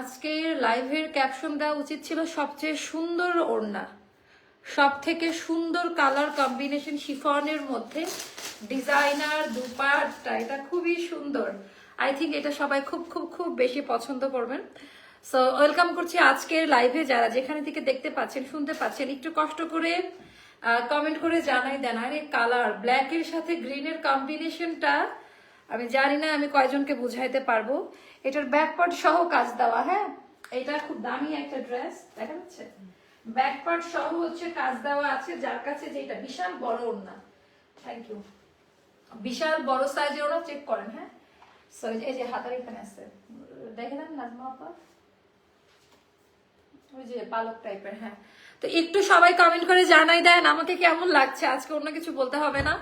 আজকের লাইভের ক্যাপশন দেওয়া উচিত ছিল সবচেয়ে সুন্দর ওড়না। সব থেকে সুন্দর কালার কম্বিনেশন শিফনের মধ্যে ডিজাইনার দুপাটটা, এটা খুবই সুন্দর। আই থিঙ্ক এটা সবাই খুব খুব খুব বেশি পছন্দ করবেন। সো ওয়েলকাম করছি আজকের লাইভে যারা যেখানে থেকে দেখতে পাচ্ছেন, শুনতে পাচ্ছেন, একটু কষ্ট করে কমেন্ট করে জানাই দেন। আরে কালার ব্ল্যাকের সাথে গ্রিনের কম্বিনেশনটা আমি জানি না, আমি কয়জনকে বুঝাইতে পারব। এটার ব্যাকপার্ট সহ কাজ দেওয়া হ্যাঁ? এটা খুব দামি একটা ড্রেস দেখা যাচ্ছে? ব্যাকপার্ট সহ হচ্ছে কাজ দেওয়া আছে যার কাছে যেটা বিশাল বড় ওড়না। থ্যাংক ইউ বিশাল বড় সাইজের ওরা চেক করেন হ্যাঁ? So, এই যে হাতার এখানে আছে। দেখে নেন নাজমা আপা। ওই যে পালক টাইপের হ্যাঁ। তো একটু সবাই কমেন্ট করে জানাই দেন আমাকে কেমন লাগছে? আজকে অন্য কিছু বলতে হবে না।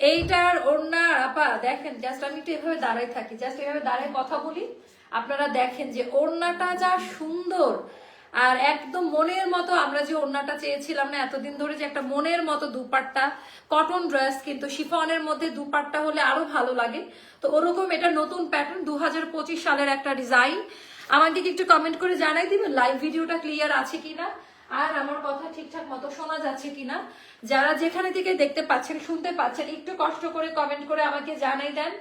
এইটার ওড়নার আপা, দেখেন জাস্ট আমি একটু এভাবে দাঁড়াই থাকি জাস্ট এভাবে দাঁড়ায় কথা বলি, আপনারা দেখেন যে ওড়নাটা যা সুন্দর, আর একদম মনের মতো আমরা যে ওড়নাটা চেয়েছিলাম না, এতদিন ধরে যে একটা মনের মতো দুপাট্টা কটন ড্রেস কিন্তু শিফনের মধ্যে দুপাট্টা হলে আরও ভালো লাগে। তো ওরকম এটা নতুন প্যাটার্ন দু হাজার পঁচিশ সালের একটা ডিজাইন আমাকে একটু কমেন্ট করে জানাই দিবেন লাইভ ভিডিওটা ক্লিয়ার আছে কিনা? আর আমার কথা ঠিকঠাক মতো শোনা যাচ্ছে কিনা? যারা যেখানে থেকে দেখতে পাচ্ছেন, শুনতে পাচ্ছেন, একটু কষ্ট করে কমেন্ট করে আমাকে জানাই দেন।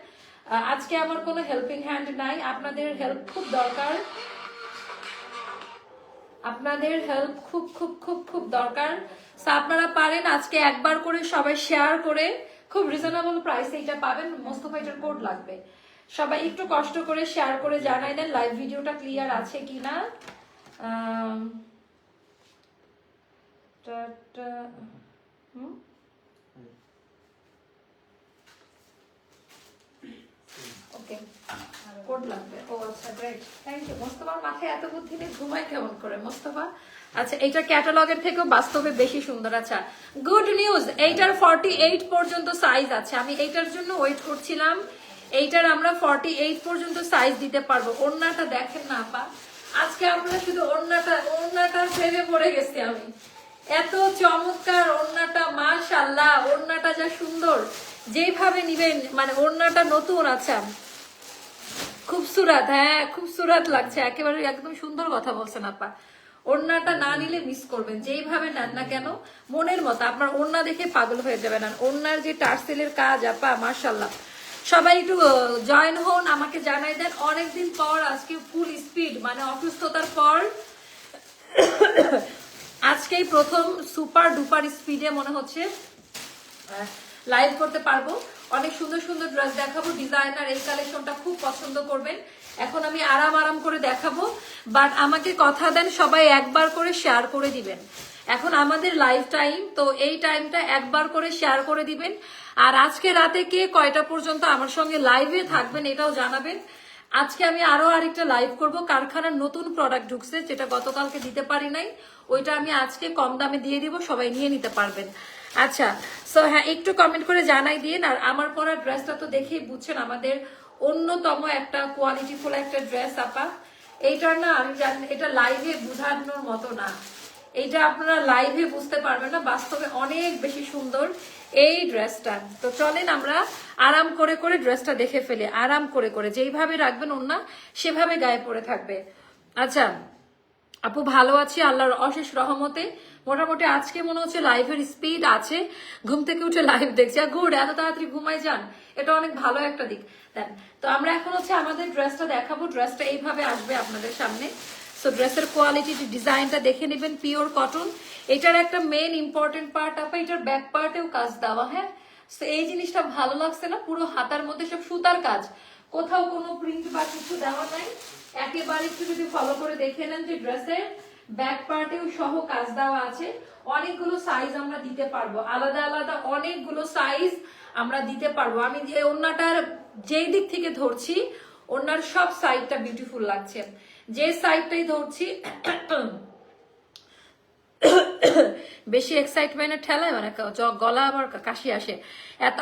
আজকে আমার কোনো হেল্পিং হ্যান্ড নাই। আপনাদের হেল্প খুব দরকার। আপনাদের হেল্প খুব খুব খুব খুব দরকার। আপনারা পারেন আজকে একবার করে সবাই শেয়ার করে। খুব রিজনেবল প্রাইসে এটা পাবেন। মোস্তফা এটার কোড লাগবে। সবাই একটু কষ্ট করে শেয়ার করে জানাই দেন লাইভ ভিডিওটা ক্লিয়ার আছে কিনা। আম, টা- টা- হুম? ওকে কোড কেমন করে আচ্ছা থেকেও বাস্তবে বেশি সুন্দর। আচ্ছা গুড নিউজ এইটার ফর্টি এইট পর্যন্ত সাইজ আছে। আমি এইটার জন্য ওয়েট করছিলাম। এইটার আমরা ফর্টি এইট পর্যন্ত সাইজ দিতে পারব। ওড়নাটা দেখেন না আপা। আজকে আমরা শুধু ওড়নাটা ওড়নাটা প্রেমে পড়ে গেছি আমি। এত চমৎকার ওড়নাটা মাশাল্লাহ ওড়নাটা যা সুন্দর। যেভাবে নিবেন মানে ওড়নাটা নতুন আচ্ছা। খুব সুরাত হ্যাঁ খুব সুরাত লাগছে। একেবারে একদম সুন্দর কথা বলছেন আপা। ওড়নাটা না নিলে মিস করবেন। যেইভাবে নেন না কেন, মনের মতো। আপনার ওড়না দেখে পাগল হয়ে যাবেন। আর ওড়নার যে টার্সেলের কাজ, আপা মার্শাল্লাহ সবাই একটু জয়েন হন, আমাকে জানাই দেন। অনেকদিন পর আজকে ফুল স্পিড মানে অসুস্থতার পর আজকেই প্রথম সুপার ডুপার স্পিডে মনে হচ্ছে লাইভ করতে পারব। অনেক সুন্দর সুন্দর ড্রেস দেখাবো ডিজাইনার এই কালেকশনটা খুব পছন্দ করবেন। এখন আমি আরাম আরাম করে দেখাবো বাট আমাকে কথা দেন, সবাই একবার করে শেয়ার করে দিবেন। এখন আমাদের লাইভ টাইম তো এই টাইমটা একবার করে শেয়ার করে দিবেন। আর আজকে রাতে কে কয়টা পর্যন্ত আমার সঙ্গে লাইভে থাকবেন এটাও জানাবেন। আজকে আমি আরও আরেকটা লাইভ করব। কারখানার নতুন প্রোডাক্ট ঢুকছে, যেটা গতকালকে দিতে পারি নাই। ওইটা আমি আজকে কম দামে দিয়ে দিব, সবাই নিয়ে নিতে পারবেন। আচ্ছা সো হ্যাঁ একটু কমেন্ট করে জানাই দিন। আর আমার পরা ড্রেসটা তো দেখেই বুঝছেন, আমাদের অন্যতম একটা কোয়ালিটি কোয়ালিটিফুল একটা ড্রেস আপা। এইটার না আমি জানি, এটা লাইভে বোঝানোর মতো না। এইটা আপনারা লাইভে বুঝতে পারবেন না, বাস্তবে অনেক বেশি সুন্দর। এই ড্রেসটা। তো চলেন আমরা আরাম করে করে ড্রেসটা দেখে ফেলি। আরাম করে করে। যেইভাবে রাখবেন ওনা সেভাবে গায়ে পড়ে থাকবে। আচ্ছা আপু ভালো আছি, আল্লাহর অশেষ রহমতে। মোটামুটি আজকে মনে হচ্ছে লাইভের স্পিড আছে। ঘুম থেকে উঠে লাইভ দেখছি। আর গুড এত তাড়াতাড়ি ঘুমাই যান, এটা অনেক ভালো একটা দিক। দেন, তো আমরা এখন হচ্ছে আমাদের ড্রেসটা দেখাবো। ড্রেসটা এইভাবে আসবে আপনাদের সামনে। সো ড্রেসের কোয়ালিটি ডিজাইনটা দেখে নেবেন পিওর কটন এটার একটা মেন ইম্পর্টেন্ট পার্ট আপা, এটার ব্যাক পার্টেও কাজ দেওয়া হ্যাঁ? তো এই জিনিসটা ভালো লাগছে না, পুরো হাতার মধ্যে সব সুতার কাজ। কোথাও কোনো প্রিন্ট বা কিছু দেওয়া নাই। একেবারে একটু যদি ফলো করে দেখে নেন যে ড্রেসের ব্যাক পার্টেও সহ কাজ দেওয়া আছে। অনেকগুলো সাইজ আমরা দিতে পারব। আলাদা আলাদা অনেকগুলো সাইজ আমরা দিতে পারব। আমি যে ওন্নাটার যেই দিক থেকে ধরছি ওনার সব সাইডটা বিউটিফুল লাগছে। যে সাইডটাই ধরছি, বেশি এক্সাইটমেন্টের ঠেলায় মানে গলা আবার কাশি আসে।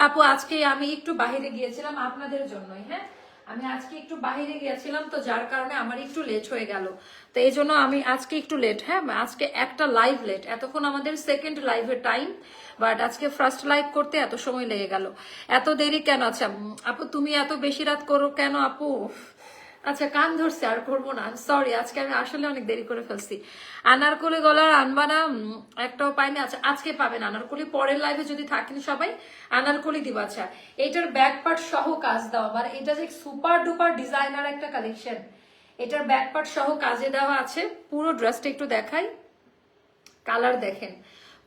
আপু, আজকে আমি একটু বাইরে গিয়েছিলাম আপনাদের জন্যই হ্যাঁ? আমি আজকে একটু বাইরে গিয়েছিলাম, তো যার কারণে আমার একটু লেট হয়ে গেল। তো এই জন্য আমি আজকে একটু লেট হ্যাঁ? আজকে একটা লাইভ লেট এতক্ষণ আমাদের সেকেন্ড লাইভের টাইম বাট আজকে ফার্স্ট লাইভ করতে এত সময় লেগে গেল। এত দেরি কেন? আচ্ছা আপু, তুমি এত বেশি রাত করো কেন, আপু? আচ্ছা কান ধরছে, আর করব না। সরি আজকে আমি আসলে অনেক দেরি করে ফেলছি। আনারকলি গলার আনবা না একটাও পাইনি। আচ্ছা আজকে পাবেন আনারকলি পরের লাইভে যদি থাকেন সবাই আনারকলি দিব। আচ্ছা এটার ব্যাক পার্ট সহ কাজ দেওয়া মানে এটা যে সুপার ডুপার ডিজাইনার একটা কালেকশন এটার ব্যাক পার্ট সহ কাজে দেওয়া আছে। পুরো ড্রেসটা একটু দেখাই। কালার দেখেন।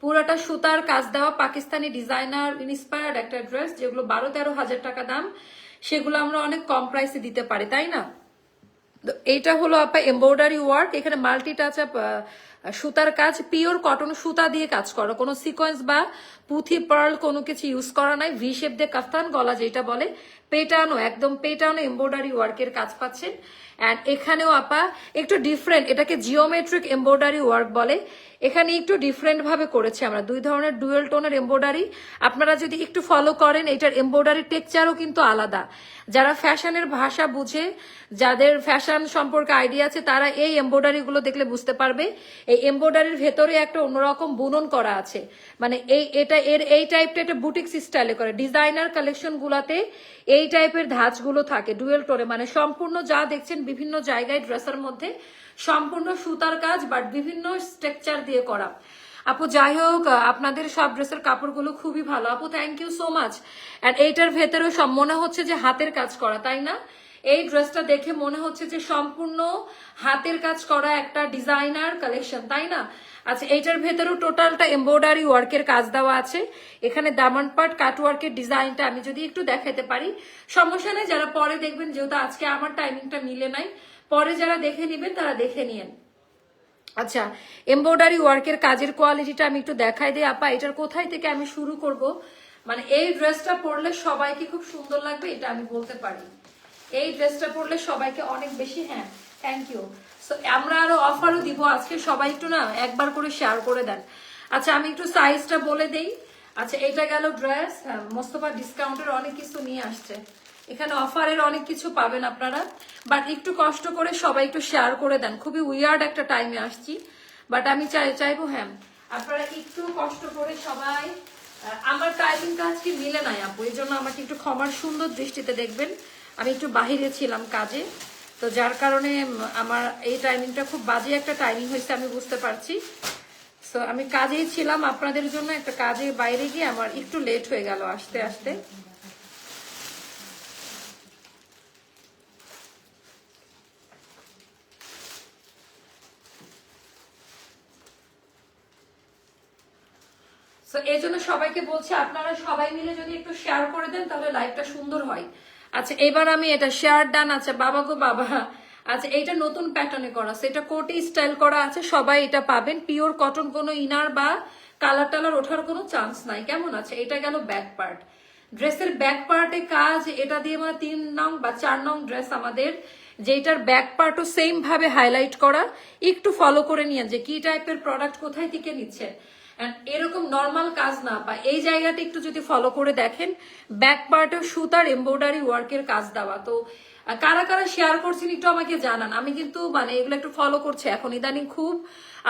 পুরোটা সুতার কাজ দেওয়া, পাকিস্তানি ডিজাইনার ইন্সপায়ার্ড একটা ড্রেস যেগুলো বারো তেরো হাজার টাকা দাম। সেগুলো আমরা অনেক কম প্রাইসে দিতে পারি, তাই না? এইটা হলো আপা এমব্রয়ডারি ওয়ার্ক এখানে মাল্টি টাচ আপ সুতার কাজ পিওর কটন সুতা দিয়ে কাজ করা। কোনো সিকোয়েন্স বা পুঁথি পার্ল কোনো কিছু ইউজ করা নাই ভি শেপ দিয়ে কাফতান, গলা যেটা বলে পেটানো, একদম পেটানো এমব্রয়ডারি ওয়ার্কের কাজ পাচ্ছেন। অ্যান্ড এখানেও আপা একটু ডিফারেন্ট এটাকে জিওমেট্রিক এমব্রয়ডারি ওয়ার্ক বলে। এখানে একটু ডিফারেন্ট ভাবে করেছে আমরা। দুই ধরনের ডুয়েল টোনের এমব্রয়ডারি আপনারা যদি একটু ফলো করেন, এটার এমব্রয়ডারি টেকচারও কিন্তু আলাদা। যারা ফ্যাশনের ভাষা বুঝে, যাদের ফ্যাশন সম্পর্কে আইডিয়া আছে, তারা এই এমব্রয়ডারি গুলো দেখলে বুঝতে পারবে। এই এমব্রয়ডারির ভেতরে একটা অন্যরকম বুনন করা আছে। মানে এই, এটা এর, এই টাইপটা একটা বুটিক স্টাইলে করে। ডিজাইনার কালেকশন গুলাতে এই টাইপের ধাঁচগুলো থাকে, ডুয়েল টোরে মানে সম্পূর্ণ যা দেখছেন বিভিন্ন জায়গায় ড্রেসের মধ্যে, সম্পূর্ণ সুতার কাজ বাট বিভিন্ন স্ট্রাকচার দিয়ে করা। আপু, যাই হোক আপনাদের সব ড্রেসের কাপড়গুলো খুবই ভালো। আপু thank you so much and এইটার ভেতরেও সব মনে হচ্ছে যে হাতের কাজ করা, তাই না? এই ড্রেসটা দেখে মনে হচ্ছে যে সম্পূর্ণ হাতের কাজ করা একটা ডিজাইনার কালেকশন তাই না? আচ্ছা এইটার ভেতরেও টোটালটা এমব্রয়ডারি ওয়ার্কের কাজ দেওয়া আছে। এখানে দামান পাট কাট ওয়ার্কের ডিজাইনটা আমি যদি একটু দেখাতে পারি। সমস্যা নেই, যারা পরে দেখবেন, যেহেতু আজকে আমার টাইমিংটা মিলে নাই, পরে যারা দেখে নেবেন, তারা দেখে নিয়েন। আচ্ছা এমব্রয়ডারি ওয়ার্কের কাজের কোয়ালিটিটা আমি একটু দেখাই দিই। আপা, এটার কোথায় থেকে আমি শুরু করব? মানে এই ড্রেসটা পরলে সবাইকে খুব সুন্দর লাগবে, এটা আমি বলতে পারি। এই ড্রেসটা পরলে সবাইকে অনেক বেশি হ্যাঁ থ্যাংক ইউ আমরা আরও অফারও দিব আজকে। সবাই একটু না একবার করে শেয়ার করে দেন। আচ্ছা আমি একটু সাইজটা বলে দেই। আচ্ছা এটা গেল ড্রেস মোস্তফা ডিসকাউন্টের অনেক কিছু নিয়ে আসছে। এখানে অফারের অনেক কিছু পাবেন আপনারা। বাট একটু কষ্ট করে সবাই একটু শেয়ার করে দেন। খুবই উইয়ার্ড একটা টাইমে আসছি। বাট আমি চাই চাইব হ্যাঁ। আপনারা একটু কষ্ট করে সবাই আমার টাইমিংটা আজকে মিলে নাই আপু। এই জন্য আমাকে একটু ক্ষমার সুন্দর দৃষ্টিতে দেখবেন। আমি একটু বাহিরে ছিলাম কাজে। তো যার কারণে আমার এই টাইমিংটা খুব বাজে একটা টাইমিং হয়েছে, আমি বুঝতে পারছি। সো আমি কাজেই ছিলাম, আপনাদের জন্য একটা কাজে বাইরে গিয়ে আমার একটু লেট হয়ে গেল আসতে আসতে। এই জন্য সবাইকে বলছি, আপনারা সবাই মিলে যদি একটু শেয়ার করে দেন, তাহলে লাইভটা সুন্দর হয়। আচ্ছা এবার আমি এটা শেয়ার ডান আচ্ছা বাবা গো বাবা। আচ্ছা এইটা নতুন প্যাটার্নে করা আছে, এটা কোটি স্টাইল করা আছে, সবাই এটা পাবেন। পিওর কটন কোনো ইনার বা কালার টালার ওঠার কোনো চান্স নাই। কেমন আছে? এটা গেল ব্যাক পার্ট ড্রেসের ব্যাক পার্টে কাজ, এটা দিয়ে মানে তিন নং বা চার নং ড্রেস আমাদের যেটার ব্যাক পার্টও সেম ভাবে হাইলাইট করা। একটু ফলো করে নিয়ে যে কি টাইপের প্রোডাক্ট কোথায় থেকে And এরকম নর্মাল কাজ না বা এই জায়গাটা একটু যদি ফলো করে দেখেন ব্যাক পার্টে সুতার এমব্রয়ডারি ওয়ার্কের কাজ দেওয়া। তো কারা কারা শেয়ার করছেন একটু আমাকে জানান। আমি কিন্তু মানে এগুলো একটু ফলো করছি। এখন ইদানিং খুব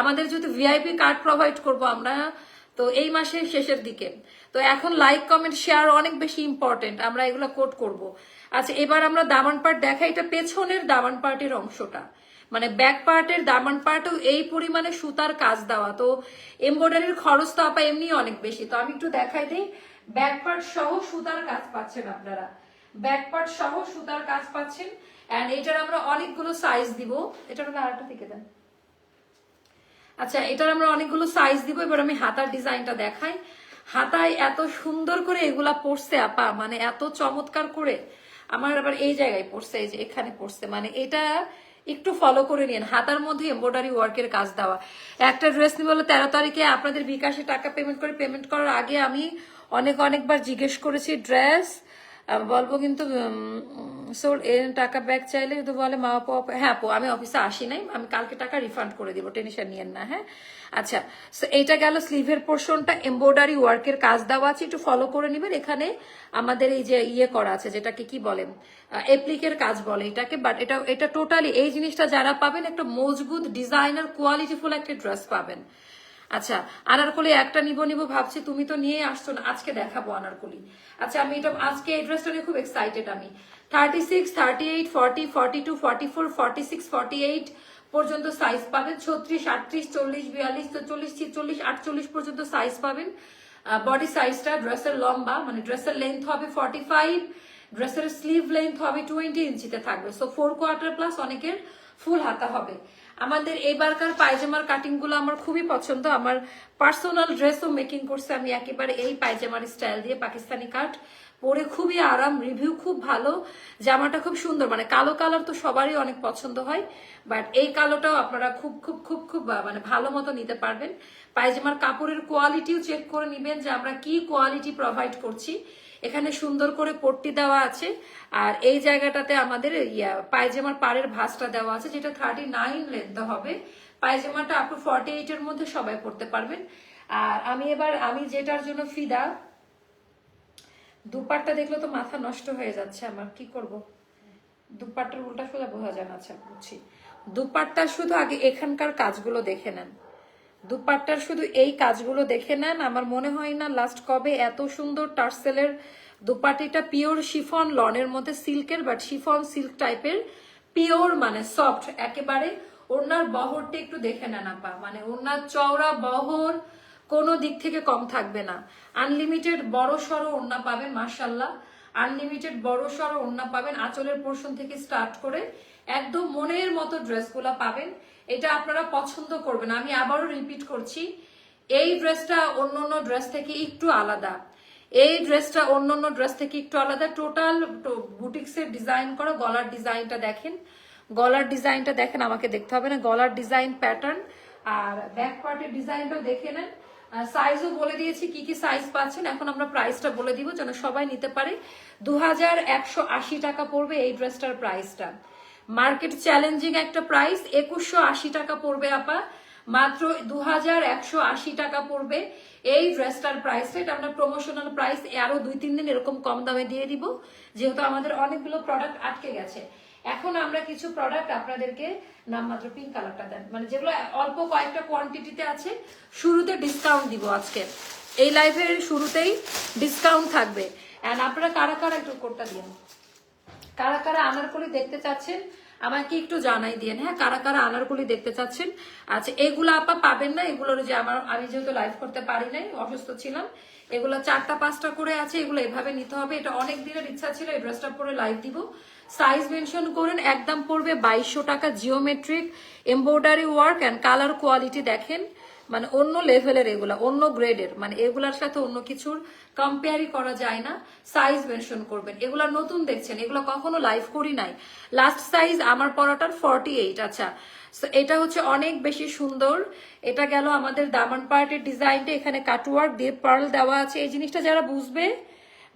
আমাদের যদি ভিআইপি কার্ড প্রোভাইড করব আমরা, তো এই মাসের শেষের দিকে। তো এখন লাইক কমেন্ট শেয়ার অনেক বেশি ইম্পর্টেন্ট আমরা এগুলো কোট করব। আচ্ছা এবার আমরা দামান পার্ট দেখা এটা পেছনের দামান পার্টের অংশটা। মানে ব্যাক পার্টের দামান পার্টেও এই পরিমাণে সুতার কাজ দেওয়া। তো এমব্রয়ডারির খরচ তো আপা এমনি অনেক বেশি। তো আমি একটু দেখাই দিই। ব্যাক পার্ট সহ সুতার কাজ পাচ্ছেন আপনারা। ব্যাক পার্ট সহ সুতার কাজ পাচ্ছেন। এন্ড এটার আমরা অনেকগুলো সাইজ দিব। এটার আরেকটা থেকে দেন। আচ্ছা এটার আমরা অনেকগুলো সাইজ দিব। এবার আমি হাতার ডিজাইনটা দেখাই। হাতায় এত সুন্দর করে এগুলা পড়ছে আপা। মানে এত চমৎকার করে। আমার আবার এই জায়গায় পড়ছে এই যে এখানে পড়ছে মানে এটা একটু ফলো করে নিন। হাতার মধ্যে এমব্রয়ডারি ওয়ার্কের কাজ দেওয়া। একটা ড্রেস নিব তেরো তারিখে আপনাদের বিকাশে টাকা পেমেন্ট করে পেমেন্ট করার আগে আমি অনেক অনেকবার জিজ্ঞেস করেছি ড্রেস বলব কিন্তু টাকা ব্যাক চাইলে তো বলে, মা, আপু- হ্যাঁ আপু, আমি অফিসে আসি নাই, আমি কালকে টাকা রিফান্ড করে দিব টেনশন নিয়েন না হ্যাঁ? আচ্ছা সো এইটা গেল স্লিভের পোর্শনটা এমব্রয়ডারি ওয়ার্কের কাজ দেওয়া আছে, একটু ফলো করে নেবেন, এখানে আমাদের এই যে ইয়ে করা আছে, যেটাকে কি বলেন এপ্লিকের কাজ বলে এটাকে বাট এটা এটা টোটালি এই জিনিসটা যারা পাবেন, একটা মজবুত ডিজাইনার কোয়ালিটিফুল একটা ড্রেস পাবেন। আচ্ছা আনারকলি একটা নিব নিব ভাবছি, তুমি তো নিয়ে আসছো না, আজকে দেখাবো আনারকলি। আচ্ছা আমি এটা, আজকে এই ড্রেসটা নিয়ে খুব এক্সাইটেড আমি। Thirty six thirty eight forty forty two forty four forty six forty eight পর্যন্ত সাইজ পাবেন। ছত্রিশ, আটত্রিশ, চল্লিশ, বিয়াল্লিশ চল্লিশ ছিচল্লিশ আটচল্লিশ পর্যন্ত সাইজ পাবেন। বডি সাইজটা ড্রেসের লম্বা মানে ড্রেসের লেন্থ হবে ফর্টি ফাইভ ড্রেসের স্লিভ লেন্থ হবে টোয়েন্টি ইঞ্চিতে থাকবে। সো ফোর কোয়ার্টার প্লাস অনেকের ফুল হাতা হবে। আমাদের এবারকার পায়জামার কাটিংগুলো আমার খুবই পছন্দ। আমার পার্সোনাল ড্রেসও মেকিং করছে আমি একেবারে এই পায়জামার স্টাইল দিয়ে পাকিস্তানি কাট পরে খুবই আরাম রিভিউ খুব ভালো। জামাটা খুব সুন্দর মানে কালো কালার তো সবারই অনেক পছন্দ হয়। বাট এই কালোটাও আপনারা খুব খুব খুব খুব মানে ভালো মতো নিতে পারবেন। পায়জামার কাপড়ের কোয়ালিটিও চেক করে নিবেন যে আমরা কি কোয়ালিটি প্রোভাইড করছি। এখানে সুন্দর করে পট্টি দেওয়া আছে। আর এই জায়গাটাতে আমাদের ইয়া, পায়জামার পাড়ের ভাঁজটা দেওয়া আছে, যেটা থার্টি নাইন লেন্থ হবে। পায়জামাটা আপ টু ফর্টি এইট এর মধ্যে সবাই পড়তে পারবেন। আর আমি এবার, আমি যেটার জন্য ফিদা, দুপাট্টা দেখলে তো মাথা নষ্ট হয়ে যাচ্ছে আমার, কি করব? দুপাট্টার উল্টা সোজা বোঝা যায় না আচ্ছা বুঝছি। দুপাট্টা শুধু আগে এখানকার কাজগুলো দেখে নেন। দুপাট্টার শুধু এই কাজগুলো দেখে নেন। আমার মনে হয় না লাস্ট কবে এত সুন্দর টার্সেলের দুপাটিটা পিওর শিফন লনের মধ্যে সিল্কের বাট শিফন সিল্ক টাইপের পিওর মানে সফট একেবারে ওনার বহরটা একটু দেখে নেন আপা। মানে ওনার চওড়া বহর কোনো দিক থেকে কম থাকবে না। আনলিমিটেড বড় সড়ো ওড়না পাবেন মার্শাল্লাহ আনলিমিটেড বড় সড়ো ওড়না পাবেন, আঁচলের পোর্শন থেকে স্টার্ট করে একদম মনের মতো ড্রেসগুলো পাবেন। এটা আপনারা পছন্দ করবেন। আমি আবারও রিপিট করছি, এই ড্রেসটা অন্য অন্য ড্রেস থেকে একটু আলাদা। এই ড্রেসটা অন্য অন্য ড্রেস থেকে একটু আলাদা। টোটাল বুটিক্সের ডিজাইন করা, গলার ডিজাইনটা দেখেন। গলার ডিজাইনটা দেখেন, আমাকে দেখতে হবে না। গলার ডিজাইন প্যাটার্ন আর ব্যাক পার্টের ডিজাইনটাও দেখে নেন। সাইজও বলে দিয়েছি, কি কি সাইজ পাচ্ছেন। এখন আমরা প্রাইসটা বলে দিব, যেন সবাই নিতে পারে। দু হাজার একশো আশি টাকা পড়বে এই ড্রেসটার প্রাইসটা মার্কেট চ্যালেঞ্জিং একটা প্রাইস, একুশশো আশি টাকা পড়বে আপা। মাত্র দু হাজার একশো আশি টাকা পড়বে এই ড্রেসটার প্রাইস এটা আমরা প্রমোশনাল প্রাইস আরও দুই তিন দিন এরকম কম দামে দিয়ে দিব, যেহেতু আমাদের অনেকগুলো প্রোডাক্ট আটকে গেছে। এখন আমরা কিছু প্রোডাক্ট আপনাদেরকে নামমাত্র পিঙ্ক কালারটা দেন। মানে যেগুলো অল্প কয়েকটা কোয়ান্টিটিতে আছে, শুরুতে ডিসকাউন্ট দিব আজকে। এই লাইফের শুরুতেই ডিসকাউন্ট থাকবে। অ্যান্ড আপনারা কারা কারা একটু কোডটা দিন? কারা কারা আনারকলি দেখতে চাচ্ছেন, আমাকে একটু জানাই দিয়েন হ্যাঁ? কারা কারা আনারকলি দেখতে চাচ্ছেন? আচ্ছা এগুলো আপা পাবেন না এগুলোর যে আমার, আমি যেহেতু লাইভ করতে পারি নাই, অসুস্থ ছিলাম, এগুলো চারটা, পাঁচটা করে আছে, এগুলো এভাবে নিতে হবে। এটা অনেক দিনের ইচ্ছা ছিল, এই ড্রেসটা পরে লাইভ দিব। সাইজ মেনশন করেন, একদম পড়বে বাইশশো টাকা geometric embroidery work and colour quality দেখেন। মানে অন্য লেভেলের এগুলা, অন্য গ্রেডের মানে এগুলার সাথে অন্য কিছুর কম্পেয়ারই করা যায় না। সাইজ মেনশন করবেন। এগুলা নতুন দেখছেন, এগুলা কখনো লাইভ করি নাই। লাস্ট সাইজ আমার পরাটার ফর্টি এইট আচ্ছা এটা হচ্ছে অনেক বেশি সুন্দর। এটা গেল আমাদের দামান পার্টের ডিজাইনটা এখানে কাটওয়ার্ক দিয়ে পার্ল দেওয়া আছে। এই জিনিসটা যারা বুঝবে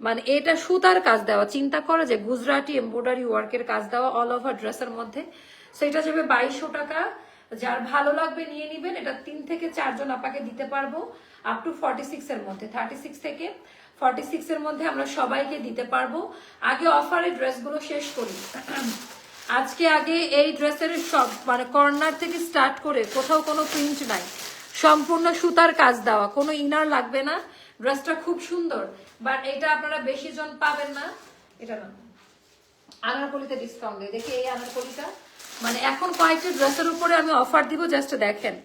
মানে এটা সুতার কাজ দেওয়া। চিন্তা করে যে গুজরাটি এমব্রয়ডারি ওয়ার্কের কাজ দেওয়া অল ওভার ড্রেসের মধ্যে। সেটা যাবে বাইশশো টাকা। যার ভালো লাগবে নিয়ে নিবেন। এটা তিন থেকে চারজন আপাকে দিতে পারব আপ টু ফর্টি সিক্স এর মধ্যে। থার্টি সিক্স থেকে ফর্টি সিক্স এর মধ্যে আমরা সবাইকে দিতে পারব। আগে অফারের ড্রেসগুলো শেষ করি। আজকে আগে এই ড্রেসের সব মানে কর্নার থেকে স্টার্ট করে কোথাও কোনো প্রিন্ট নাই। সম্পূর্ণ সুতার কাজ দেওয়া, কোনো ইনার লাগবে না। ড্রেসটা খুব সুন্দর বাট এটা আপনারা বেশি জন পাবেন না। এটা না। আনারকলিতে ডিসকাউন্ট দেয়। দেখি এই আনারকলিটা। মানে এখন কয়েকটা ড্রেসের উপরে আমি অফার দিব জাস্ট দেখেন।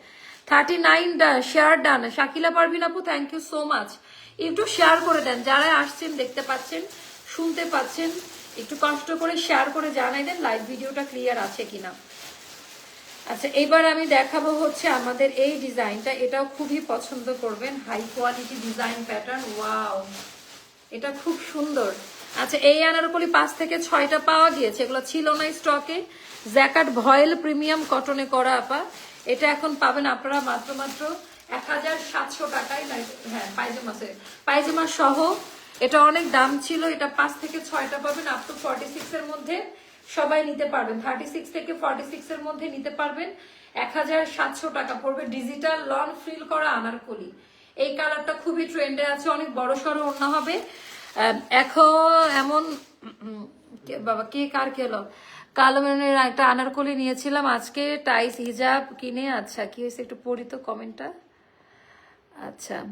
Thirty nine share done Shakila Parvin আপু থ্যাংক ইউ সো মাচ একটু শেয়ার করে দেন, যারা আসছেন, দেখতে পাচ্ছেন, শুনতে পাচ্ছেন, একটু কষ্ট করে শেয়ার করে জানাই দেন লাইভ ভিডিওটা ক্লিয়ার আছে কিনা। আচ্ছা এবার আমি দেখাবো হচ্ছে আমাদের এই ডিজাইনটা। এটাও খুবই পছন্দ করবেন high quality design pattern wow এটা খুব সুন্দর। আচ্ছা এই আনারকলি পাঁচ থেকে ছয়টা পাওয়া গিয়েছে। এগুলো ছিল না স্টকে। জ্যাকাট ভয়েল প্রিমিয়াম কটনে করা, আপা। এটা এখন পাবেন আপনারা মাত্র মাত্র এক হাজার সাতশো টাকায় হ্যাঁ পায়জামা সহ। এটা অনেক দাম ছিল, এটা পাঁচ থেকে ছয়টা পাবেন আপ টু ফর্টি সিক্স এর মধ্যে সবাই নিতে পারবেন। থার্টি সিক্স থেকে ফর্টি সিক্স এর মধ্যে নিতে পারবেন। এক হাজার সাতশো টাকা পড়বে ডিজিটাল লন ফ্রিল করা আনারকলি। এই কালারটা খুবই ট্রেন্ডে আছে, অনেক বড় সড়ো অন্য হবে। এখন এমন কে- বাবা, কে, কার খেলো কালো মেরুনের একটা আনারকলি নিয়েছিলাম। আজকে টাইস, হিজাব কিনে আচ্ছা কি হয়েছে একটু পড়ি তো কমেন্টটা? আচ্ছা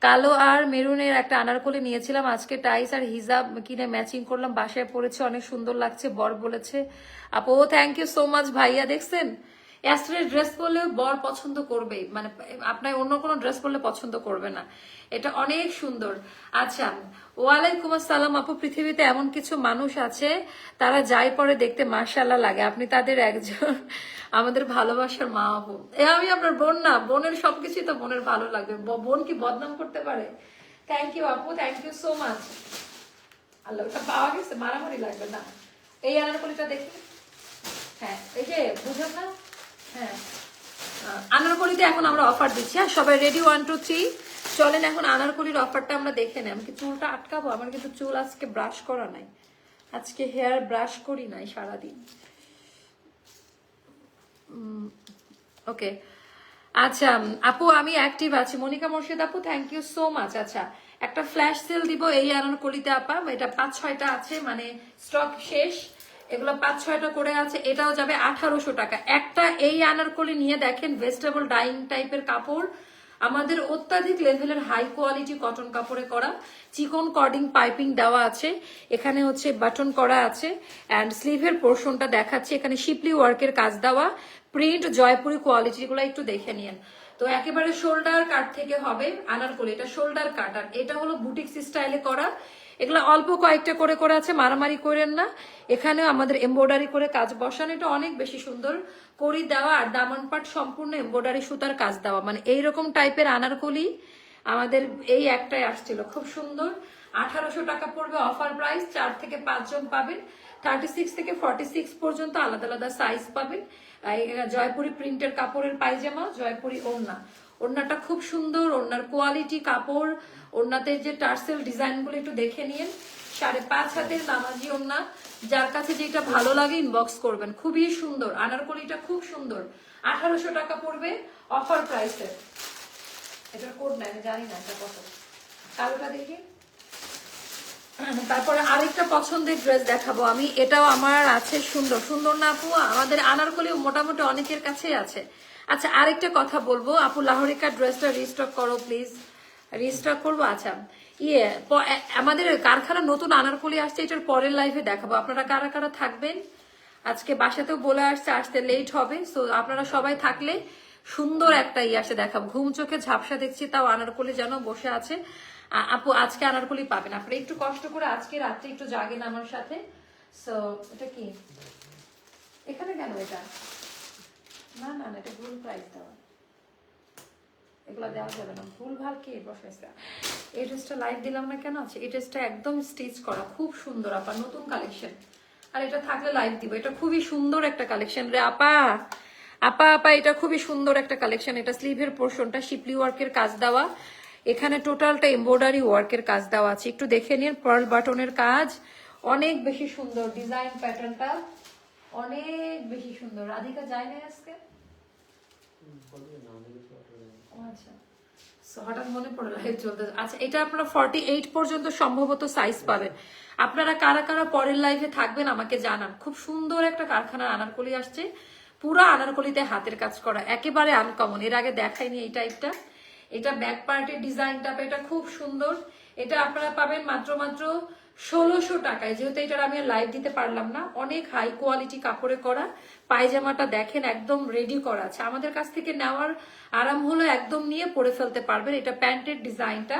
কালো আর মেরুনের একটা আনারকলি নিয়েছিলাম। আজকে টাইস আর হিজাব কিনে ম্যাচিং করলাম। বাসায় পড়েছে, অনেক সুন্দর লাগছে, বর বলেছে। আপু থ্যাংক ইউ সো মাচ ভাইয়া, দেখছেন? অ্যাস্ট্রের ড্রেস পরলেও বর পছন্দ করবেই। মানে আপনার অন্য কোনো ড্রেস পরলে পছন্দ করবে না। এটা অনেক সুন্দর। আচ্ছা ওয়ালাইকুম আসসালাম আপু, পৃথিবীতে এমন কিছু মানুষ আছে, তারা যাই পরে দেখতে মার্শাল্লাহ লাগে। আপনি তাদের একজন, আমাদের ভালোবাসার মা আপু। এ, আমি আপনার বোন না, বোনের সবকিছুই তো বোনের ভালো লাগবে। বোন কি বদনাম করতে পারে? থ্যাংক ইউ আপু thank you so much Allah, ওটা পাওয়া গেছে, মারামারি লাগবে না। এই আনারকলিটা দেখি হ্যাঁ এই যে, বুঝেন না? হ্যাঁ। আনারকলিতে এখন আমরা অফার দিচ্ছি। হ্যাঁ সবাই রেডি ওয়ান টু থ্রি চলেন এখন আনারকলির অফারটা আমরা দেখে নেই। আমি কি চুলটা আটকাবো? আমার কিন্তু চুল আজকে ব্রাশ করা নাই। আজকে হেয়ার ব্রাশ করি নাই সারাদিন। ওকে আচ্ছা আপু, আমি অ্যাক্টিভ আছি। মনিকা মোর্শেদ আপু থ্যাংক ইউ সো মাচ আচ্ছা একটা ফ্ল্যাশ সেল দিব এই আনারকলিতে, আপা। এটা পাঁচ, ছয়টা আছে মানে স্টক শেষ। এগুলো পাঁচ, ছয়টা করে আছে, এটাও যাবে আঠারোশো টাকা। একটা এই আনারকলি নিয়ে দেখেন ভেজিটেবল ডাইং টাইপের কাপড়। আমাদের অত্যাধিক লেভেলের হাই কোয়ালিটি কটন কাপড়ে করা। চিকন কর্ডিং পাইপিং দেওয়া আছে। এখানে হচ্ছে বাটন করা আছে। অ্যান্ড স্লিভের পোর্শনটা দেখাচ্ছে। এখানে শিপলি ওয়ার্কের কাজ দেওয়া। প্রিন্ট জয়পুরি কোয়ালিটি গুলো একটু দেখে নিন। তো একেবারে শোল্ডার কাট থেকে হবে আনারকলি। এটা শোল্ডার কাট আর এটা হলো বুটিক্স স্টাইলে করা। এগুলো অল্প কয়েকটা করে করে আছে, মারামারি করেন না। এখানেও আমাদের এমব্রয়ডারি করে কাজ বসানো, এটা অনেক বেশি সুন্দর করি দেওয়া আর দামান পাট সম্পূর্ণ এমব্রয়ডারি সুতার কাজ দেওয়া। মানে এইরকম টাইপের আনারকলি আমাদের এই একটাই আসছিল, খুব সুন্দর। আঠারোশো টাকা পড়বে অফার প্রাইস চার থেকে পাঁচজন পাবেন। থার্টি সিক্স থেকে ফর্টি সিক্স পর্যন্ত আলাদা আলাদা সাইজ পাবেন। জয়পুরি প্রিন্টের কাপড়ের পায়জামা, জয়পুরি ওড়না। ওড়নাটা খুব সুন্দর, ওড়নার কোয়ালিটি কাপড়, ওড়নাতে যে টার্সেল ডিজাইনগুলো একটু দেখে নিন। সাড়ে পাঁচ হাতের নামাজি ওড়না। যার কাছে যেটা ভালো লাগে ইনবক্স করবেন। খুবই সুন্দর। আনারকলিটা খুব সুন্দর। আঠারোশো টাকা পড়বে অফার প্রাইসে এটার কোড নাই, আমি জানি না এটা কত। কালোটা দেখি। তারপরে আরেকটা পছন্দের ড্রেস দেখাবো আমি। এটাও আমার আছে, সুন্দর। সুন্দর না আপু, আমাদের আনারকলি মোটামুটি অনেকের কাছেই আছে। আচ্ছা আরেকটা কথা বলব। আপু, লাহরিকা ড্রেসটা রিস্টক করো প্লিজ রিস্টক করব? আচ্ছা ইয়ে আমাদের কারখানা নতুন আনারকলি আসছে, এটার পরের লাইফে দেখাবো। আপনারা কারা কারা থাকবেন? আজকে বাসাতেও বলে আসছে, আসতে লেট হবে। সো আপনারা সবাই থাকলে সুন্দর একটা ইয়ে আসে দেখাবো। ঘুম চোখে ঝাপসা দেখছি, তাও আনারকলি যেন বসে আছে। আপু, আজকে আনারকলি পাবেন। আপনারা একটু কষ্ট করে আজকে রাত্রে একটু জাগেন আমার সাথে। সো এটা কি? এখানে কেন এটা? না না এটা ভুল প্রাইস দেওয়া। এগুলো দেওয়া যাবে না। ভুল ভালো কে বসাইছে এই ড্রেসটা লাইভ দিলাম না কেন? আছে এই ড্রেসটা একদম স্টিচ করা, খুব সুন্দর, আপা, নতুন কালেকশন আর এটা থাকলে লাইভ দিব। এটা খুবই সুন্দর একটা কালেকশন রে, আপা। আপা আপা, এটা খুবই সুন্দর একটা কালেকশন এটা স্লিভের পোর্শনটা শিপলি ওয়ার্কের কাজ দেওয়া। এখানে টোটালটা এমব্রয়ডারি ওয়ার্কের কাজ দেওয়া আছে। একটু দেখে নিন পার্ল বাটনের কাজ। অনেক বেশি সুন্দর ডিজাইন প্যাটার্নটা অনেক বেশি সুন্দর। রাধিকা যায় না আজকে ও আচ্ছা। হঠাৎ মনে পড়ে লাইভ চলতে আচ্ছা এটা আপনারা ফর্টি এইট পর্যন্ত সম্ভবত সাইজ পাবেন। আপনারা কারা কারা পরের লাইভে থাকবেন আমাকে জানান। খুব সুন্দর একটা কারখানার আনারকলি আসছে। পুরো আনারকলিতে হাতের কাজ করা একেবারে আনকমন এর আগে দেখাইনি এই টাইপটা এটা ব্যাক পার্টের ডিজাইনটা এটা খুব সুন্দর। এটা আপনারা পাবেন মাত্র মাত্র ষোলোশো টাকায়, যেহেতু এটার আমি লাইভ দিতে পারলাম না, অনেক হাই কোয়ালিটি কাপড়ে করা, পায়জামাটা দেখেন একদম রেডি করা আছে। আমাদের কাছ থেকে নেওয়ার আরাম হলো একদম নিয়ে পরে ফেলতে পারবেন। এটা প্যান্টের ডিজাইনটা,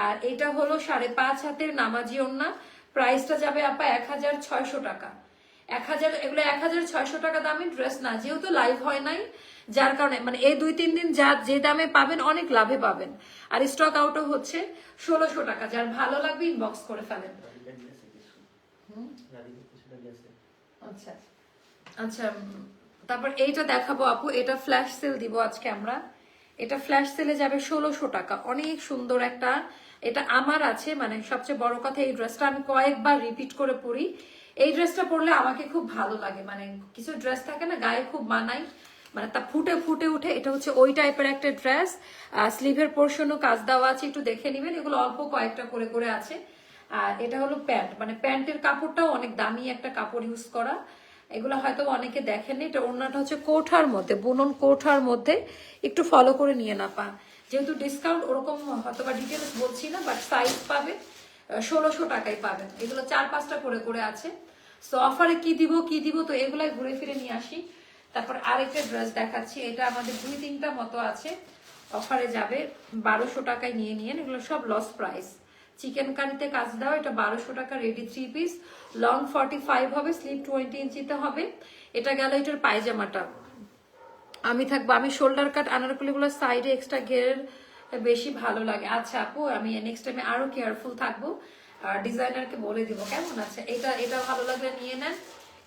আর এটা হলো সাড়ে পাঁচ হাতের নামাজি ওন্না। প্রাইসটা যাবে আপা এক হাজার ছয়শো টাকা। এক হাজার, এগুলো এক হাজার ছয়শো টাকা দামের ড্রেস না, যেহেতু লাইভ হয় নাই যার কারণে মানে এই দুই তিন দিন যা যে দামে পাবেন, অনেক লাভে পাবেন। আর স্টক আউটও হচ্ছে ষোলোশো টাকা। যার ভালো লাগবে ইনবক্স করে ফেলেন। আচ্ছা। আচ্ছা তারপর এইটা দেখাবো আপু। এটা ফ্ল্যাশ সেল দিব আজকে আমরা। এটা ফ্ল্যাশ সেলে যাবে ষোলোশো টাকা। অনেক সুন্দর একটা এটা আমার আছে মানে সবচেয়ে বড় কথা, এই ড্রেসটা আমি কয়েকবার রিপিট করে পরি। এই ড্রেসটা পরলে আমাকে খুব ভালো লাগে। মানে কিছু ড্রেস থাকে না, গায়ে খুব মানাই মানে তা ফুটে ফুটে উঠে, এটা হচ্ছে ওই টাইপের একটা ড্রেস স্লিভের পোর্শনও কাজ দেওয়া আছে, একটু দেখে নিবেন। এগুলো অল্প কয়েকটা করে করে আছে। আর এটা হলো প্যান্ট মানে প্যান্টের কাপড়টাও অনেক দামি একটা কাপড় ইউজ করা। এগুলো হয়তো অনেকে দেখেননি। এটা অন্যটা হচ্ছে কোঠার মধ্যে, বুনন কোঠার মধ্যে। একটু ফলো করে নিয়ে না পা। যেহেতু ডিসকাউন্ট ওরকম হয়তো বা ডিটেলস বলছি না বাট সাইজ পাবে। ষোলোশো টাকায় পাবেন। এগুলো চার পাঁচটা করে করে আছে। সো অফারে কি দিব কি দিব, তো এগুলাই ঘুরে ফিরে নিয়ে আসি। তারপর আরেকটা ড্রেস দেখাচ্ছি, এটা আমাদের দুই তিনটা মতো আছে। অফারে যাবে, বারোশো টাকায় নিয়ে নিয়ে এগুলো সব লস প্রাইস চিকেন কারিতে কাজ দাও, এটা বারোশো টাকা ready three piece long forty five হবে স্লিপ টোয়েন্টি ইঞ্চিতে হবে। এটা গেল এটার পায়জামাটা। আমি থাকব, আমি শোল্ডার কাট আনারকলিগুলো সাইডে এক্সট্রা ঘেরের বেশি ভালো লাগে। আচ্ছা আপু, আমি নেক্সট টাইমে আরও কেয়ারফুল থাকব। আর ডিজাইনারকে বলে দিব, কেমন আছে? এটা এটা ভালো লাগলে নিয়ে নেন।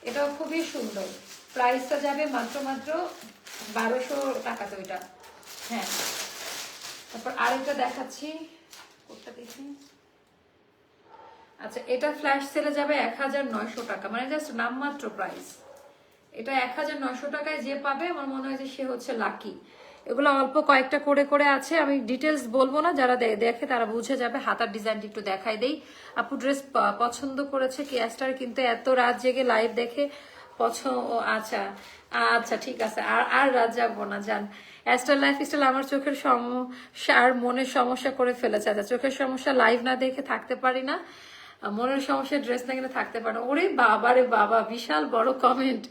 এটাও খুবই সুন্দর। প্রাইসটা যাবে মাত্র মাত্র বারোশো টাকা এটা। হ্যাঁ। তারপর আরেকটা দেখাচ্ছি। কোনটা দেখি। আচ্ছা এটা ফ্ল্যাশ সেলে যাবে এক হাজার নয়শো টাকা। মানে জাস্ট নামমাত্র প্রাইস এটা এক হাজার নয়শো টাকায় যে পাবে, আমার মনে হয় যে সে হচ্ছে লাকি এগুলো অল্প কয়েকটা করে করে আছে। আমি ডিটেলস বলব না, যারা দেখে তারা বুঝে যাবে। হাতার ডিজাইনটা একটু দেখাই দেই। আপু ড্রেস পছন্দ করেছে কি? অ্যাস্টার কিন্তু এত রাত জেগে লাইভ দেখে পছন্দ আচ্ছা আচ্ছা ঠিক আছে। আর আর রাত যাব না জান অ্যাস্টার লাইফ স্টাইল আমার চোখের সমস্যা, আর মনের সমস্যা করে ফেলেছে। আচ্ছা চোখের সমস্যা লাইভ না দেখে থাকতে পারি না। মনের সমস্যা ড্রেস না কিনে থাকতে পারো ওরে বাবা রে বাবা, বিশাল বড় কমেন্ট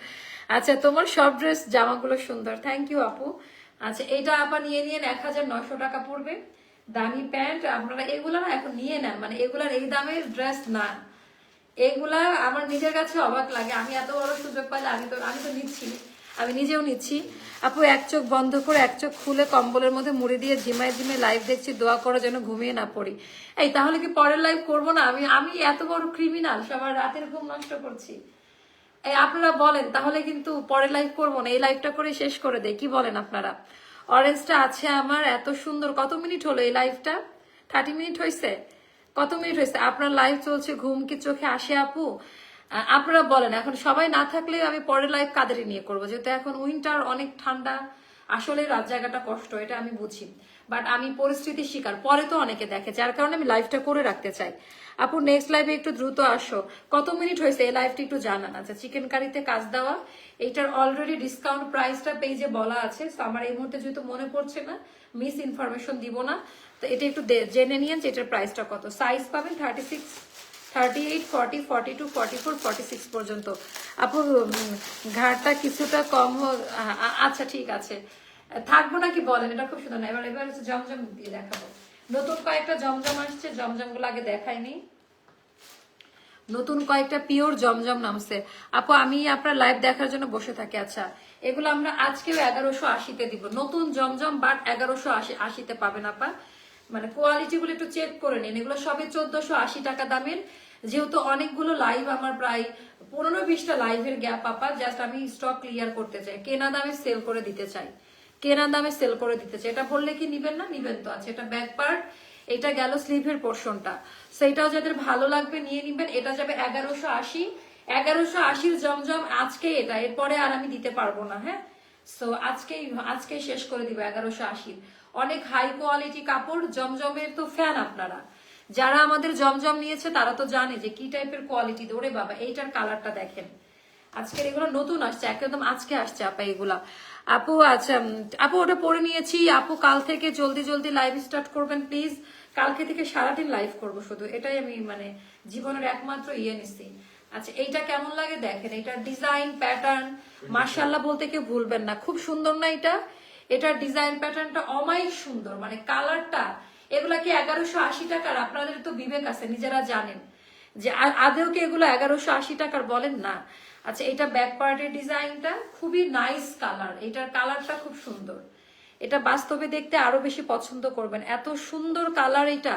আচ্ছা তোমার সব ড্রেস জামাগুলো সুন্দর। থ্যাংক ইউ আপু। আচ্ছা এটা আবার নিয়ে নিয়ে এক হাজার নশো টাকা পড়বে। দামি প্যান্ট, আপনারা এগুলো না এখন নিয়ে নেন। মানে এগুলার এই দামের ড্রেস না। এগুলা আমার নিজের কাছে অবাক লাগে। আমি এত বড় সুযোগ পাইলে আমি তো আমি তো নিচ্ছি। আমি নিজেও নিচ্ছি। আপু, এক চোখ বন্ধ করে এক চোখ খুলে কম্বলের মধ্যে মুড়ি দিয়ে ঝিমায় ঝিমে লাইভ দেখছি। দোয়া করো যেন ঘুমিয়ে না পড়ি। এই, তাহলে কি পরের লাইভ করব না? আমি আমি এত বড় ক্রিমিনাল সবার রাতের ঘুম নষ্ট করছি। এই, আপনারা বলেন, তাহলে কিন্তু পরের লাইভ করব না। এই লাইভটা করে শেষ করে দেয় কি বলেন আপনারা? অরেঞ্জটা আছে আমার, এত সুন্দর। কত মিনিট হলো এই লাইভটা থার্টি মিনিট হয়েছে কত মিনিট হয়েছে? আপনার লাইভ চলছে ঘুম কি চোখে আসে আপু? আপনারা বলেন, এখন সবাই না থাকলে আমি পরের লাইভ কাদের নিয়ে করব? যেহেতু এখন উইন্টার অনেক ঠান্ডা, আসলে রাত জায়গাটা কষ্ট, এটা আমি বুঝি। বাট আমি পরিস্থিতির শিকার, পরে তো অনেকে দেখে, যার কারণে আমি লাইভটা করে রাখতে চাই। আপু নেক্সট লাইভে একটু দ্রুত আসো। কত মিনিট হয়েছে এই লাইভটা একটু জানান আচ্ছা। চিকেন কারিতে কাজ দেওয়া, এইটার অলরেডি ডিসকাউন্ট প্রাইসটা পেজে বলা আছে। তো আমার এই মুহূর্তে যেহেতু মনে পড়ছে না মিস ইনফরমেশন দিব না। তো এটা একটু জেনে নিয়েন যে এটার প্রাইসটা কত। সাইজ পাবেন thirty six thirty eight forty forty two forty four forty six পর্যন্ত। আপু ঘাড়টা কিছুটা কম আচ্ছা ঠিক আছে। থাকব নাকি বলেন? এটা খুব সুন্দর না। এবার এবার হচ্ছে জমজম দিয়ে দেখাবো। নতুন কয়েকটা জমজম আসছে। জমজমগুলো আগে দেখাইনি। নতুন কয়েকটা পিওর জমজম নামছে। আপু, আমি আপনার লাইভ দেখার জন্য বসে থাকি। আচ্ছা এগুলো আমরা আজকেও এগারোশো আশিতে দিব। নতুন জমজম বাট এগারোশো আশি আশিতে পাবেন আপা। মানে কোয়ালিটি গুলো একটু চেক করে নিন। এগুলো সবে চোদ্দশো আশি টাকা দামের। যেহেতু অনেকগুলো লাইভ আমার প্রায় পনেরো বিশটা লাইভের গ্যাপ আপা জাস্ট আমি স্টক ক্লিয়ার করতে চাই। কেনা দামে সেল করে দিতে চাই। কেনা দামে সেল করে দিতে চাই। এটা বললে কি নিবেন না? নিবেন তো আছে। এটা ব্যাক পার্ট এটা গেল স্লিভের পোর্শনটা সেটাও যাদের ভালো লাগবে নিয়ে নিবেন। এটা যাবে এগারোশো আশি। এগারোশো আশির জমজম আজকে এটা। এরপরে আর আমি দিতে পারব না হ্যাঁ? সো আজকেই আজকেই শেষ করে দিব এগারোশো আশির। অনেক হাই কোয়ালিটি কাপড় জমজমের তো ফ্যান আপনারা। যারা আমাদের জমজম নিয়েছে তারা তো জানে যে কি টাইপের কোয়ালিটি ওরে বাবা এইটার কালারটা দেখেন। আজকের এগুলো নতুন আসছে একদম আজকে আসছে আপা এগুলা। আপু আচ্ছা আপু ওটা পরে নিয়েছি। আপু কাল থেকে জলদি জলদি লাইভ স্টার্ট করবেন প্লিজ কালকে থেকে সারাদিন লাইভ করব শুধু। এটাই আমি মানে জীবনের একমাত্র ইয়ে নিচ্ছি আচ্ছা এইটা কেমন লাগে দেখেন? এটার ডিজাইন প্যাটার্ন মার্শাল্লাহ বলতে কেউ ভুলবেন না। খুব সুন্দর না এটা? এটার ডিজাইন প্যাটার্নটা অমায়িক সুন্দর মানে কালারটা এগুলা কি এগারোশো আশি টাকার, আপনাদের তো বিবেক আছে, নিজেরা জানেন। যে আদেও কি এগুলো এগারোশো আশি টাকার বলেন না? আচ্ছা এটা ব্যাক পার্টের ডিজাইনটা খুবই নাইস কালার এটার কালারটা খুব সুন্দর। এটা বাস্তবে দেখতে আরও বেশি পছন্দ করবেন। এত সুন্দর কালার এটা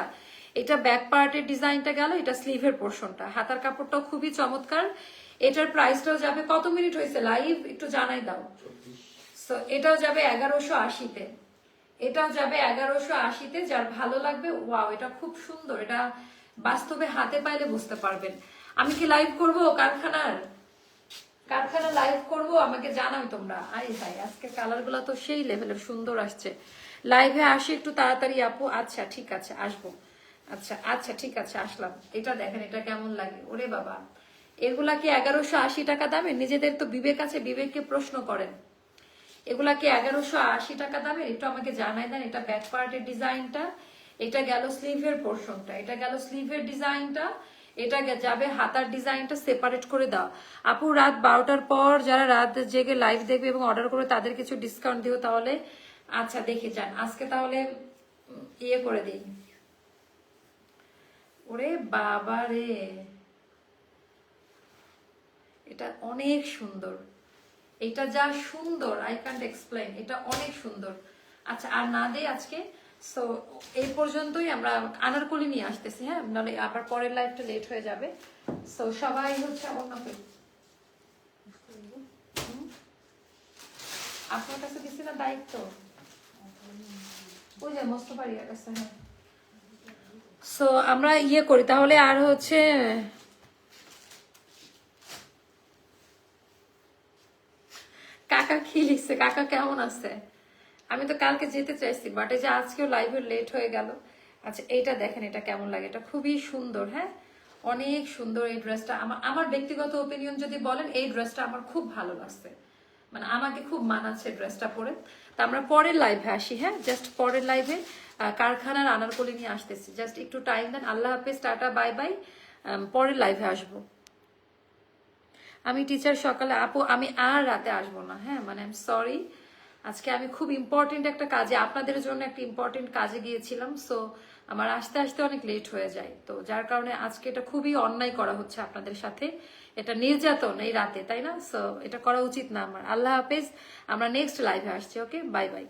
এটা ব্যাক পার্টের ডিজাইনটা গেল, এটা স্লিভের পোর্শনটা হাতার কাপড়টাও খুবই চমৎকার। এটার প্রাইসটাও যাবে, কত মিনিট হয়েছে লাইভ একটু জানাই দাও। সো এটাও যাবে এগারোশো আশিতে। এটাও যাবে এগারোশো আশিতে, যার ভালো লাগবে, ওয়াও, এটা খুব সুন্দর। এটা বাস্তবে হাতে পাইলে বুঝতে পারবেন। আমি কি লাইভ করব কারখানার? কারখানা লাইভ করব, আমাকে জানাও তোমরা। আই ভাই আজকে কালারগুলা তো সেই লেভেলের সুন্দর আসছে। লাইভে আসি একটু তাড়াতাড়ি, আপু। আচ্ছা ঠিক আছে, আসব। আচ্ছা আচ্ছা ঠিক আছে, আসলাম। এটা দেখেন, এটা কেমন লাগে। ওরে বাবা। এগুলা কি এগারোশো আশি টাকা দামে নিজেদের তো বিবেক আছে, বিবেককে প্রশ্ন করেন। এগুলা কি এগারোশো আশি টাকা দামের, একটু আমাকে জানাই দেন, এটা ব্যাক পার্টের ডিজাইনটা। এটা গেল স্লিভের পোর্শনটা এটা গেল স্লিভের ডিজাইনটা, এটা যাবে হাতার ডিজাইনটা সেপারেট করে দাও। আপু, রাত বারোটার পর যারা রাত জেগে লাইভ দেখবে এবং অর্ডার করে তাদের কিছু ডিসকাউন্ট দিও তাহলে। আচ্ছা দেখে যান। আজকে তাহলে ইয়ে করে দিই। ওরে বাবা রে এটা অনেক সুন্দর। এটা যা সুন্দর আই ক্যান্ট এক্সপ্লেন এটা অনেক সুন্দর। আচ্ছা আর না দেই আজকে। সো এই পর্যন্তই আমরা আনারকলি নিয়ে আসতেছি হ্যাঁ? নাহলে আবার পরের লাইফটা লেট হয়ে যাবে। সো সবাই হচ্ছে অন্য আপনার কাছে দিছি না দায়িত্ব? ওই যে মস্ত বাড়ির কাছে হ্যাঁ। সো আমরা ইয়ে করি, তাহলে আর হচ্ছে কাকা কি লিখছে? কাকা কেমন আছে? আমি তো কালকে যেতে চাইছি বাট এই যে আজকেও লাইভে লেট হয়ে গেল। আচ্ছা এইটা দেখেন, এটা কেমন লাগে? এটা খুবই সুন্দর হ্যাঁ? অনেক সুন্দর এই ড্রেসটা আমার আমার ব্যক্তিগত ওপিনিয়ন যদি বলেন, এই ড্রেসটা আমার খুব ভালো লাগছে। মানে আমাকে খুব মানাচ্ছে ড্রেসটা পরে। তা আমরা পরের লাইভে আসি হ্যাঁ? জাস্ট পরের লাইভে কারখানার আনারকলি নিয়ে আসতেছি। জাস্ট একটু টাইম দেন। আল্লাহ হাফেজ, টাটা বাই বাই পরের লাইভে আসব। আমি টিচার সকালে, আপু, আমি আর রাতে আসব না হ্যাঁ? মানে আই এম সরি আজকে আমি খুব ইম্পর্টেন্ট একটা কাজে, আপনাদের জন্য একটা ইম্পর্টেন্ট কাজে গিয়েছিলাম সো আমার আসতে আসতে অনেক লেট হয়ে যায়। তো যার কারণে আজকে এটা খুবই অন্যায় করা হচ্ছে আপনাদের সাথে। এটা নির্যাতন এই রাতে, তাই না? সো এটা করা উচিত না আমার। আল্লাহ হাফেজ, আমরা নেক্সট লাইভে আসছি ওকে বাই বাই